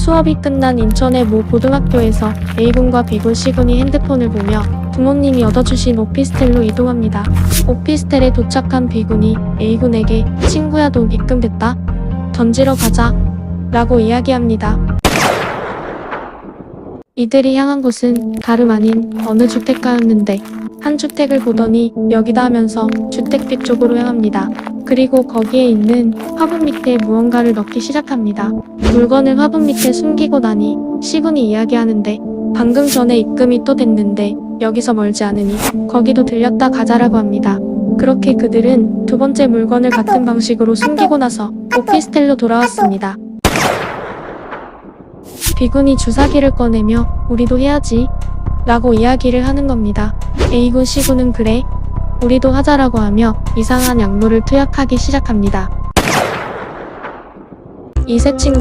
수업이 끝난 인천의 모 고등학교에서 A군과 B군, C군이 핸드폰을 보며 부모님이 얻어주신 오피스텔로 이동합니다. 오피스텔에 도착한 B군이 A군에게 친구야 돈 입금됐다. 던지러 가자. 라고 이야기합니다. 이들이 향한 곳은 다름 아닌 어느 주택가였는데 한 주택을 보더니 여기다 하면서 주택빛 쪽으로 향합니다. 그리고 거기에 있는 화분 밑에 무언가를 넣기 시작합니다. 물건을 화분 밑에 숨기고 나니 시군이 이야기하는데 방금 전에 입금이 또 됐는데 여기서 멀지 않으니 거기도 들렸다 가자라고 합니다. 그렇게 그들은 두 번째 물건을 같은 방식으로 숨기고 나서 오피스텔로 돌아왔습니다. 비군이 주사기를 꺼내며 우리도 해야지 라고 이야기를 하는 겁니다. A군 C군은 그래 우리도 하자라고 하며 이상한 약물을 투약하기 시작합니다. 이 세 친구